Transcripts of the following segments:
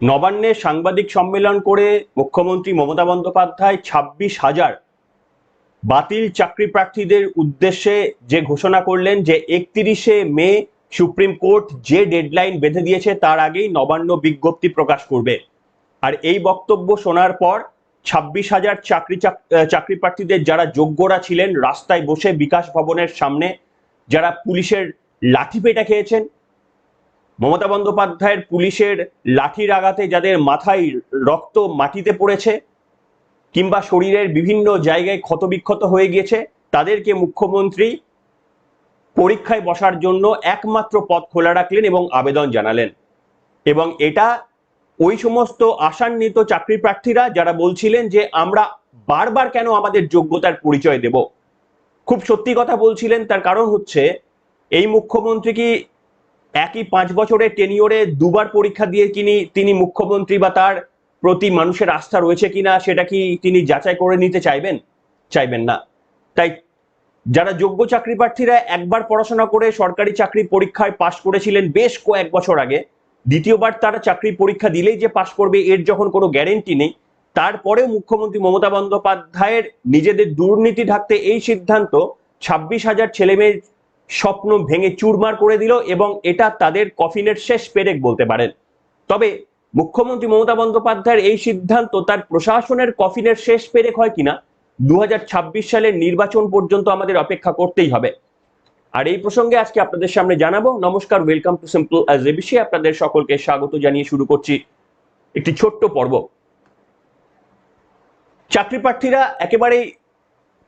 নবান্নে সাংবাদিক সম্মেলন করে মুখ্যমন্ত্রী মমতা বন্দ্যোপাধ্যায় ছাব্বিশ হাজার বাতিল চাকরি প্রার্থীদের উদ্দেশ্যে যে ঘোষণা করলেন যে একত্রিশে মে সুপ্রিম কোর্ট যে ডেডলাইন বেঁধে দিয়েছে তার আগেই নবান্ন বিজ্ঞপ্তি প্রকাশ করবে। আর এই বক্তব্য শোনার পর ছাব্বিশ হাজার চাকরি চাকরি প্রার্থীদের যারা যোগ্যরা ছিলেন রাস্তায় বসে বিকাশ ভবনের সামনে যারা পুলিশের লাঠি পেটা খেয়েছেন মমতা বন্দ্যোপাধ্যায়ের পুলিশের লাঠির আঘাতে যাদের মাথায় রক্ত মাটিতে পড়েছে কিংবা শরীরের বিভিন্ন জায়গায় ক্ষতবিক্ষত হয়ে গিয়েছে, তাদেরকে মুখ্যমন্ত্রী পরীক্ষায় বসার জন্য একমাত্র পথ খোলা রাখলেন এবং আবেদন জানালেন। এবং এটা ওই সমস্ত আশান্বিত চাকরি প্রার্থীরা যারা বলছিলেন যে আমরা বারবার কেন আমাদের যোগ্যতার পরিচয় দেব, খুব সত্যি কথা বলছিলেন, তার কারণ হচ্ছে এই মুখ্যমন্ত্রী কি একই পাঁচ বছরের টেনিওরে দুবার পরীক্ষা দিয়ে কিনি তিনি মুখ্যমন্ত্রী বা তার প্রতি মানুষের আস্থা রয়েছে কিনা সেটা কি তিনি যাচাই করে নিতে চাইবেন? চাইবেন না। তাই যারা যোগ্য চাকরি প্রার্থীরা একবার পড়াশোনা করে সরকারি চাকরি পরীক্ষায় পাশ করেছিলেন বেশ কয়েক বছর আগে, দ্বিতীয়বার তারা চাকরি পরীক্ষা দিলেই যে পাশ করবে এর যখন কোনো গ্যারেন্টি নেই, তারপরেও মুখ্যমন্ত্রী মমতা বন্দ্যোপাধ্যায়ের নিজেদের দুর্নীতি ঢাকতে এই সিদ্ধান্ত ছাব্বিশ হাজার ছেলেমেয়ের স্বপ্ন ভেঙে চুরমার করে দিল এবং এটা তাদের কফিনের শেষ পেরেক বলতে পারেন। তবে মুখ্যমন্ত্রী মমতা বন্দ্যোপাধ্যায়ের এই সিদ্ধান্ত তার প্রশাসনের কফিনের শেষ পেরেক হয় কিনা, দুহাজার ছাব্বিশ সালের নির্বাচন পর্যন্ত আমাদের অপেক্ষা করতেই হবে। আর এই প্রসঙ্গে আজকে আপনাদের সামনে জানাব। নমস্কার welcome to simple as ABC আপনাদের সকলকে স্বাগত জানিয়ে শুরু করছি একটি ছোট্ট পর্ব। চাকরি প্রার্থীরা একেবারেই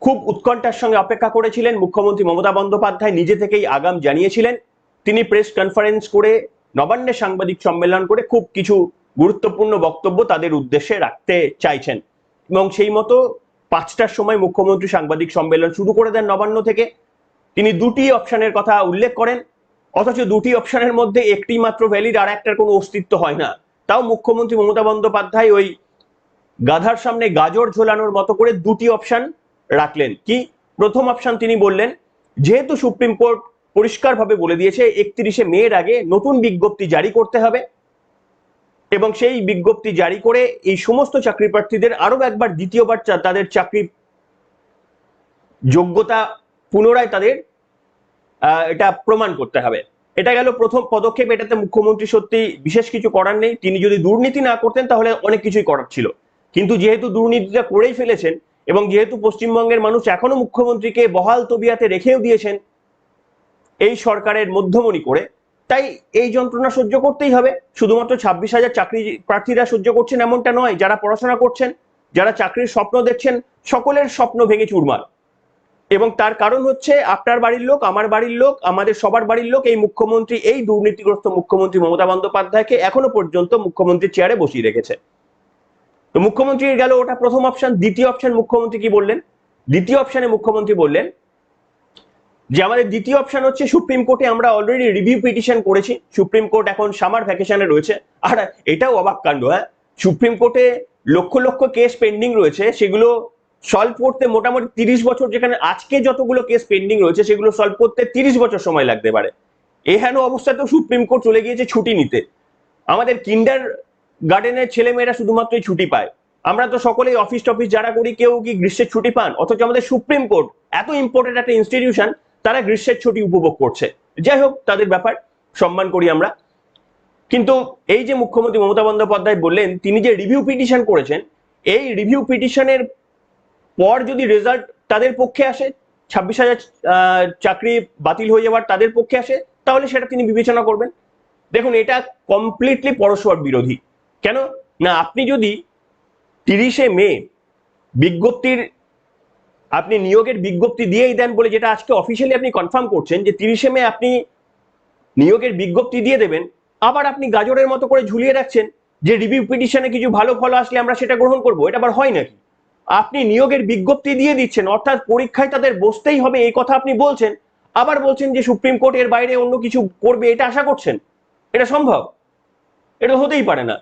খুব উৎকণ্ঠার সঙ্গে অপেক্ষা করেছিলেন মুখ্যমন্ত্রী মমতা বন্দ্যোপাধ্যায়, নিজে থেকেই আগাম জানিয়েছিলেন। তিনি প্রেস কনফারেন্স করে, নবান্নে সাংবাদিক সম্মেলন করে খুব কিছু গুরুত্বপূর্ণ বক্তব্য তাদের উদ্দেশ্যে রাখতে চাইছেন। এবং সেই মতো পাঁচটার সময় মুখ্যমন্ত্রী সাংবাদিক সম্মেলন শুরু করে দেন নবান্ন থেকে। তিনি দুটি অপশনের কথা উল্লেখ করেন, অথচ দুটি অপশনের মধ্যে একটি মাত্র ভ্যালিড আর একটার কোনো অস্তিত্ব হয় না। তাও মুখ্যমন্ত্রী মমতা বন্দ্যোপাধ্যায় ওই গাধার সামনে গাজর ঝোলানোর মতো করে দুটি অপশন রাখলেন। কি? প্রথম অপশন তিনি বললেন, যেহেতু সুপ্রিম কোর্ট পরিষ্কারভাবে বলে দিয়েছে, একত্রিশে মেয়ের আগে নতুন বিজ্ঞপ্তি জারি করতে হবে এবং সেই বিজ্ঞপ্তি জারি করে এই সমস্ত চাকরি প্রার্থীদের আরও একবার দ্বিতীয়বার তাদের চাকরি যোগ্যতা পুনরায় তাদের এটা প্রমাণ করতে হবে। এটা গেল প্রথম পদক্ষেপ, এটাতে মুখ্যমন্ত্রী সত্যি বিশেষ কিছু করার নেই। তিনি যদি দুর্নীতি না করতেন, তাহলে অনেক কিছুই করার ছিল। কিন্তু যেহেতু দুর্নীতিটা করেই ফেলেছেন এবং যেহেতু পশ্চিমবঙ্গের মানুষ এখনও মুখ্যমন্ত্রীকে বহাল তবিয়াতে রেখেও দিয়েছেন এই সরকারের মধ্যমণি করে, তাই এই যন্ত্রণা সহ্য করতেই হবে। শুধুমাত্র ছাব্বিশ হাজার চাকরি প্রার্থীরা সহ্য করছেন এমনটা নয়, যারা পড়াশোনা করছেন, যারা চাকরির স্বপ্ন দেখছেন, সকলের স্বপ্ন ভেঙে চুরমার। এবং তার কারণ হচ্ছে আপনার বাড়ির লোক, আমার বাড়ির লোক, আমাদের সবার বাড়ির লোক, এই মুখ্যমন্ত্রী, এই দুর্নীতিগ্রস্ত মুখ্যমন্ত্রী মমতা বন্দ্যোপাধ্যায়কে এখনও পর্যন্ত মুখ্যমন্ত্রীর চেয়ারে বসিয়ে রেখেছে। তো মুখ্যমন্ত্রীর গেল ওটা প্রথম অপশন দ্বিতীয় অপশন মুখ্যমন্ত্রী কি বললেন? দ্বিতীয় অপশনে মুখ্যমন্ত্রী বললেন যে আমাদের দ্বিতীয় অপশন হচ্ছে সুপ্রিম কোর্টে আমরা অলরেডি রিভিউ পিটিশন করেছি। সুপ্রিম কোর্ট এখন সামার ভ্যাকেশনে রয়েছে। আর এটাও অবাক কাণ্ড হ্যাঁ? সুপ্রিম কোর্টে লক্ষ লক্ষ কেস পেন্ডিং রয়েছে। সেগুলো সলভ করতে মোটামুটি তিরিশ বছর যেখানে আজকে যতগুলো কেস পেন্ডিং রয়েছে, সেগুলো সলভ করতে তিরিশ বছর সময় লাগতে পারে। এহেন অবস্থাতেও সুপ্রিম কোর্ট চলে গিয়েছে ছুটি নিতে। আমাদের কিন্ডার গার্ডেনের ছেলেমেয়েরা শুধুমাত্রই ছুটি পায়। আমরা তো সকলেই অফিস টফিস যারা করি, কেউ কি গ্রীষ্মের ছুটি পান? অথচ আমাদের সুপ্রিম কোর্ট, এত ইম্পর্টেন্ট একটা ইনস্টিটিউশন তারা গ্রীষ্মের ছুটি উপভোগ করছে। যাই হোক, তাদের ব্যাপার, সম্মান করি আমরা। কিন্তু এই যে মুখ্যমন্ত্রী মমতা বন্দ্যোপাধ্যায় বললেন, তিনি যে রিভিউ পিটিশন করেছেন, এই রিভিউ পিটিশনের পর যদি রেজাল্ট তাদের পক্ষে আসে, ছাব্বিশ হাজার চাকরি বাতিল হয়ে যাওয়ার তাদের পক্ষে আসে, তাহলে সেটা তিনি বিবেচনা করবেন। দেখুন, এটা কমপ্লিটলি পরস্পর বিরোধী। কেন? না, আপনি যদি তিরিশে মে বিজ্ঞপ্তির, আপনি নিয়োগের বিজ্ঞপ্তি দিয়েই দেন বলে যেটা আজকে অফিসিয়ালি আপনি কনফার্ম করছেন যে তিরিশে মে আপনি নিয়োগের বিজ্ঞপ্তি দিয়ে দেবেন, আবার আপনি গাজরের মতো করে ঝুলিয়ে রাখছেন যে রিভিউ পিটিশনে কিছু ভালো ফল আসলে আমরা সেটা গ্রহণ করব, এটা আবার হয় নাকি? আপনি নিয়োগের বিজ্ঞপ্তি দিয়ে দিচ্ছেন, অর্থাৎ পরীক্ষায় তাদের বসতেই হবে, এই কথা আপনি বলছেন, আবার বলছেন যে সুপ্রিম কোর্ট এর বাইরে অন্য কিছু করবে, এটা আশা করছেন? এটা সম্ভব? এটা হতেই পারে না।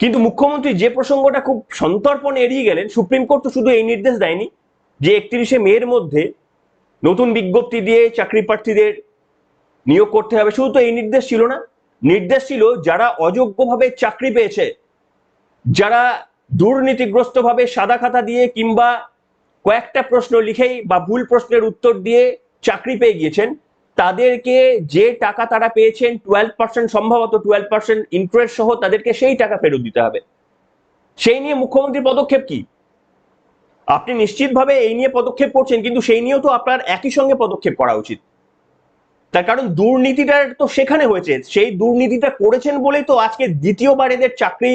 কিন্তু মুখ্যমন্ত্রী যে প্রসঙ্গটা খুব সন্তর্পণে এড়িয়ে গেলেন, সুপ্রিম কোর্ট তো শুধু এই নির্দেশ দেয়নি যে একত্রিশে মেয়ের মধ্যে নতুন বিজ্ঞপ্তি দিয়ে চাকরি প্রার্থীদের নিয়োগ করতে হবে। শুধু তো এই নির্দেশ ছিল না, নির্দেশ ছিল যারা অযোগ্যভাবে চাকরি পেয়েছে, যারা দুর্নীতিগ্রস্তভাবে সাদা খাতা দিয়ে কিংবা কয়েকটা প্রশ্ন লিখেই বা ভুল প্রশ্নের উত্তর দিয়ে চাকরি পেয়ে গিয়েছেন তাদেরকে যে টাকা তারা পেয়েছেন টুয়েলভ পার্সেন্ট সম্ভবত টুয়েলভ পার্সেন্ট ইন্টারেস্ট সহ তাদেরকে সেই টাকা ফেরত দিতে হবে। সেই নিয়ে মুখ্যমন্ত্রীর পদক্ষেপ কি? আপনি নিশ্চিতভাবে এই নিয়ে পদক্ষেপ করছেন, কিন্তু সেই নিয়েও তো আপনার একই সঙ্গে পদক্ষেপ করা উচিত। তার কারণ দুর্নীতিটা তো সেখানে হয়েছে, সেই দুর্নীতিটা করেছেন বলেই তো আজকে দ্বিতীয়বার এদের চাকরি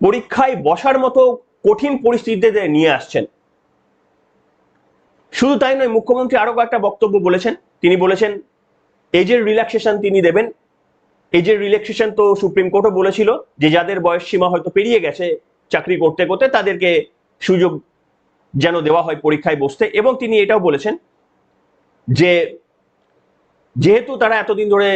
পরীক্ষায় বসার মতো কঠিন পরিস্থিতিতে নিয়ে আসছেন। শুধু তাই নয়, মুখ্যমন্ত্রী আরও কয়েকটা বক্তব্য বলেছেন। তিনি বলেছেন, এজের রিল্যাক্সেশন তিনি দেবেন। এজের রিল্যাক্সেশন তো সুপ্রিম কোর্টও বলেছিল যে যাদের বয়স সীমা হয়তো পেরিয়ে গেছে চাকরি করতে করতে, তাদেরকে সুযোগ যেন দেওয়া হয় পরীক্ষায় বসতে। এবং তিনি এটাও বলেছেন যে যেহেতু তারা এতদিন ধরে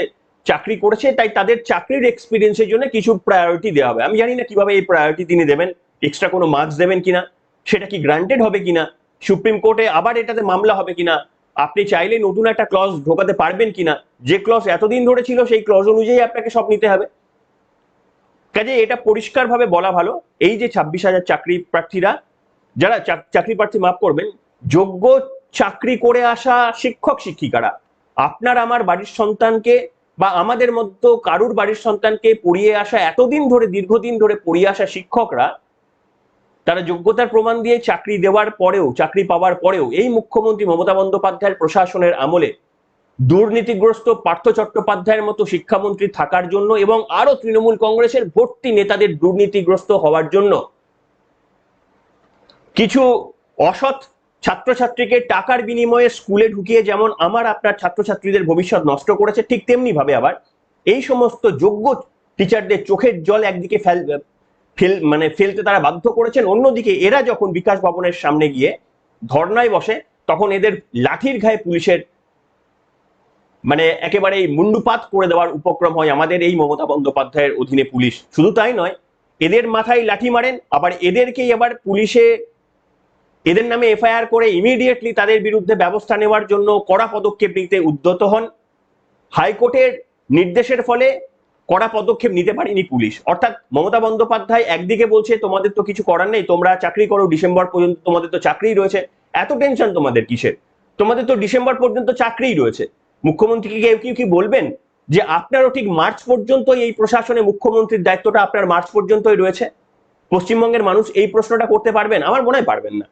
চাকরি করেছে, তাই তাদের চাকরির এক্সপিরিয়েন্সের জন্য কিছু প্রায়োরিটি দেওয়া হবে। আমি জানি না কীভাবে এই প্রায়োরিটি তিনি দেবেন এক্সট্রা কোনো মার্কস দেবেন কিনা, সেটা কি গ্রান্টেড হবে কিনা, সুপ্রিম কোর্টে আবার এটাতে মামলা হবে কিনা আপনি চাইলে নতুন একটা ক্লজ ঢোকাতে পারবেন কিনা? যে ক্লজ এতদিন ধরে ছিল, সেই ক্লজ অনুযায়ী আপনাকে সব নিতে হবে। কাজে এটা পরিষ্কারভাবে বলা ভালো। এই যে ছাব্বিশ হাজার চাকরি প্রার্থীরা, যারা চাকরি প্রার্থী মাফ করবেন, যোগ্য চাকরি করে আসা শিক্ষক শিক্ষিকারা, আপনার আমার বাড়ির সন্তানকে বা আমাদের মধ্যে কারুর বাড়ির সন্তানকে পড়িয়ে আসা, এতদিন ধরে, দীর্ঘদিন ধরে পড়িয়ে আসা শিক্ষকরা তারা যোগ্যতার প্রমাণ দিয়ে চাকরি দেওয়ার পরেও, চাকরি পাওয়ার পরেও এই মুখ্যমন্ত্রী মমতা বন্দ্যোপাধ্যায়ের প্রশাসনের আমলে দুর্নীতিগ্রস্ত পার্থ চট্টোপাধ্যায়ের মতো শিক্ষামন্ত্রী থাকার জন্য এবং আরও তৃণমূল কংগ্রেসের ভর্তি নেতাদের দুর্নীতিগ্রস্ত হওয়ার জন্য কিছু অসৎ ছাত্রছাত্রীকে টাকার বিনিময়ে স্কুলে ঢুকিয়ে যেমন আমার আপনার ছাত্রছাত্রীদের ভবিষ্যৎ নষ্ট করেছে, ঠিক তেমনি ভাবে আবার এই সমস্ত যোগ্য টিচারদের চোখের জল একদিকে ফেল মানে ফেলতে তারা বাধ্য করেছেন। অন্যদিকে এরা যখন বিকাশ ভবনের সামনে গিয়ে ধর্নায় বসে, তখন এদের লাঠির ঘায়ে পুলিশের মানে একেবারে মুন্ডুপাত করে দেওয়ার উপক্রম হয় আমাদের এই মমতা বন্দ্যোপাধ্যায়ের অধীনে পুলিশ। শুধু তাই নয়, এদের মাথায় লাঠি মারেন, আবার এদেরকেই আবার পুলিশে এদের নামে এফআইআর করে ইমিডিয়েটলি তাদের বিরুদ্ধে ব্যবস্থা নেওয়ার জন্য কড়া পদক্ষেপ নিতে উদ্যত হন। হাইকোর্টের নির্দেশের ফলে কড়া পদক্ষেপ নিতে পারেনি পুলিশ। অর্থাৎ মমতা বন্দ্যোপাধ্যায় একদিকে বলছে, তোমাদের তো কিছু করার নেই, তোমরা চাকরি করো, ডিসেম্বর পর্যন্ত তোমাদের তো চাকরিই রয়েছে। এত টেনশন তোমাদের কিসের? তোমাদের তো ডিসেম্বর পর্যন্ত চাকরিই রয়েছে। মুখ্যমন্ত্রীকে কেউ কি কি বলবেন যে, আপনারও ঠিক মার্চ পর্যন্ত এই প্রশাসনে মুখ্যমন্ত্রীর দায়িত্বটা আপনার মার্চ পর্যন্তই রয়েছে? পশ্চিমবঙ্গের মানুষ এই প্রশ্নটা করতে পারবেন? আমার মনে হয় পারবেন না।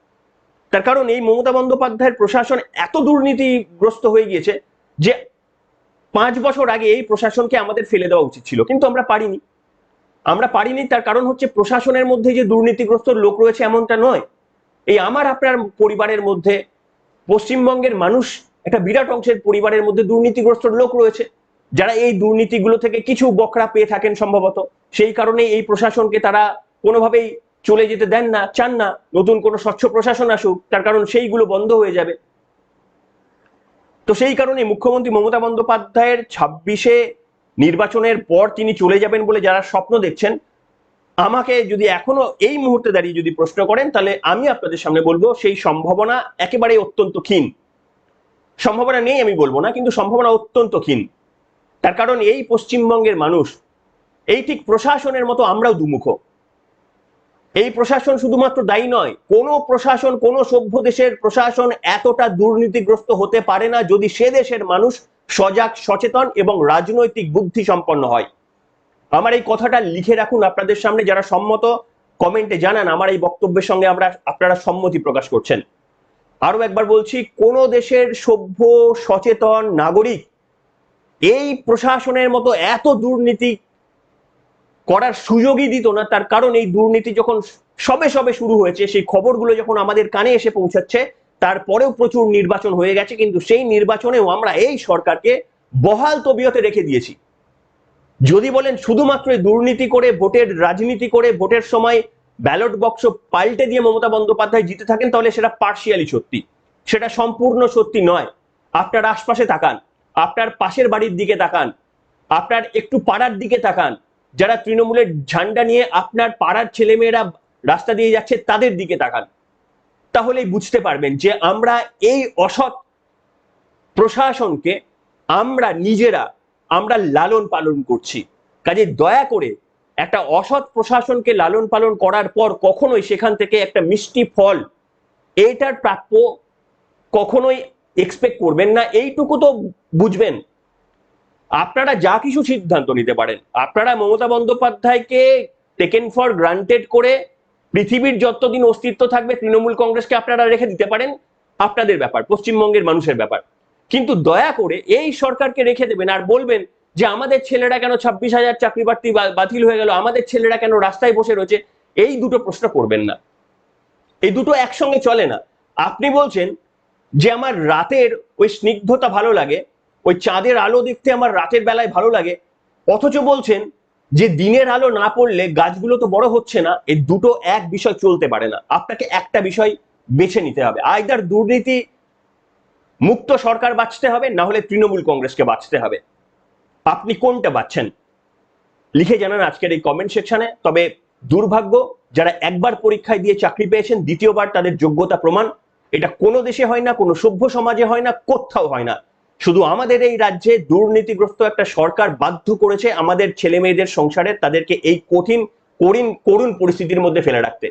তার কারণ এই মমতা বন্দ্যোপাধ্যায়ের প্রশাসন এত দুর্নীতিগ্রস্ত হয়ে গিয়েছে যে পাঁচ বছর আগে এই প্রশাসনকে আমাদের ফেলে দেওয়া উচিত ছিল, কিন্তু আমরা পারিনি। আমরা পারিনি, তার কারণ হচ্ছে প্রশাসনের মধ্যে যে দুর্নীতিগ্রস্ত লোক রয়েছে এমনটা নয়। এই আমার, আপনার পরিবারের মধ্যে, পশ্চিমবঙ্গের মানুষ, একটা বিরাট অংশের পরিবারের মধ্যে দুর্নীতিগ্রস্ত লোক রয়েছে, যারা এই দুর্নীতিগুলো থেকে কিছু বকরা পেয়ে থাকেন সম্ভবত। সেই কারণে এই প্রশাসনকে তারা কোনোভাবেই চলে যেতে দেন না, চান না। নতুন কোনো স্বচ্ছ প্রশাসন আসুক, তার কারণ সেইগুলো বন্ধ হয়ে যাবে। তো সেই কারণে মুখ্যমন্ত্রী মমতা বন্দ্যোপাধ্যায়ের ছাব্বিশে নির্বাচনের পর তিনি চলে যাবেন বলে যারা স্বপ্ন দেখছেন, আমাকে যদি এখনও এই মুহূর্তে দাঁড়িয়ে যদি প্রশ্ন করেন, তাহলে আমি আপনাদের সামনে বলব সেই সম্ভাবনা একেবারে অত্যন্ত ক্ষীণ। সম্ভাবনা নেই আমি বলব না, কিন্তু সম্ভাবনা অত্যন্ত ক্ষীণ। তার কারণ এই পশ্চিমবঙ্গের মানুষ, এই ঠিক প্রশাসনের মতো আমরাও দুমুখ। এই প্রশাসন শুধুমাত্র দায়ী নয়, কোনো প্রশাসন, কোনো সভ্য দেশের প্রশাসন এতটা দুর্নীতিগ্রস্ত হতে পারে না যদি সে দেশের মানুষ সজাগ, সচেতন এবং রাজনৈতিক বুদ্ধি সম্পন্ন হয়। আমার এই কথাটা লিখে রাখুন আপনাদের সামনে, যারা সম্মত কমেন্টে জানান, আমার এই বক্তব্যের সঙ্গে আমরা, আপনারা সম্মতি প্রকাশ করছেন। আরও একবার বলছি, কোন দেশের সভ্য, সচেতন নাগরিক এই প্রশাসনের মতো এত দুর্নীতি করার সুযোগই দিত না। তার কারণ এই দুর্নীতি যখন সবে সবে শুরু হয়েছে, সেই খবরগুলো যখন আমাদের কানে এসে পৌঁছাচ্ছে, তারপরেও প্রচুর নির্বাচন হয়ে গেছে, কিন্তু সেই নির্বাচনেও আমরা এই সরকারকে বহাল তবিয়তে রেখে দিয়েছি। যদি বলেন শুধুমাত্র দুর্নীতি করে, ভোটের রাজনীতি করে, ভোটের সময় ব্যালট বক্স পাল্টে দিয়ে মমতা বন্দ্যোপাধ্যায় জিতে থাকেন, তাহলে সেটা পার্শিয়ালি সত্যি। সেটা সম্পূর্ণ সত্যি নয়। আপনার আশপাশে তাকান, আপনার পাশের বাড়ির দিকে তাকান, আপনার একটু পাড়ার দিকে তাকান যারা তৃণমূলের ঝান্ডা নিয়ে আপনার পাড়ার ছেলেমেয়েরা রাস্তা দিয়ে যাচ্ছে, তাদের দিকে তাকান। তাহলেই বুঝতে পারবেন যে আমরা এই অসৎ প্রশাসনকে আমরা নিজেরা আমরা লালন পালন করছি। কাজে দয়া করে একটা অসৎ প্রশাসনকে লালন পালন করার পর কখনোই সেখান থেকে একটা মিষ্টি ফল এইটার প্রাপ্য কখনোই এক্সপেক্ট করবেন না। এইটুকু তো বুঝবেন। আপনারা যা কিছু সিদ্ধান্ত নিতে পারেন, আপনারা মমতা বন্দ্যোপাধ্যায়কে টেকেন ফর গ্রান্টেড করে পৃথিবীর যতদিন অস্তিত্ব থাকবে, তৃণমূল কংগ্রেসকে আপনারা রেখে দিতে পারেন, আপনাদের ব্যাপার, পশ্চিমবঙ্গের মানুষের ব্যাপার। কিন্তু দয়া করে এই সরকারকে রেখে দেবেন আর বলবেন যে আমাদের ছেলেরা কেন ছাব্বিশ হাজার চাকরি প্রার্থী বাতিল হয়ে গেল, আমাদের ছেলেরা কেন রাস্তায় বসে রয়েছে, এই দুটো প্রশ্ন করবেন না। এই দুটো একসঙ্গে চলে না। আপনি বলছেন যে আমার রাতের ওই স্নিগ্ধতা ভালো লাগে ওই চাঁদের আলো দেখতে আমার রাতের বেলায় ভালো লাগে। অথচ বলছেন যে দিনের আলো না পড়লে গাছগুলো তো বড় হচ্ছে না এই দুটো এক বিষয় চলতে পারে না। আপনাকে একটা বিষয় বেছে নিতে হবে আইদার দুর্নীতি মুক্ত সরকার বাঁচতে হবে, না হলে তৃণমূল কংগ্রেসকে বাঁচতে হবে। আপনি কোনটা বাঁচছেন? লিখে জানান আজকের এই কমেন্ট সেকশনে তবে দুর্ভাগ্য, যারা একবার পরীক্ষায় দিয়ে চাকরি পেয়েছেন, দ্বিতীয়বার তাদের যোগ্যতা প্রমাণ। এটা কোনো দেশে হয় না, কোনো সভ্য সমাজে হয় না, কোথাও হয় না। শুধু আমাদের এই রাজ্যে দুর্নীতিগ্রস্ত একটা সরকার বাধ্য করেছে আমাদের ছেলে মেয়েদের সংসারে তাদেরকে এই কঠিন করিন করুণ পরিস্থিতির মধ্যে ফেলে রাখতে।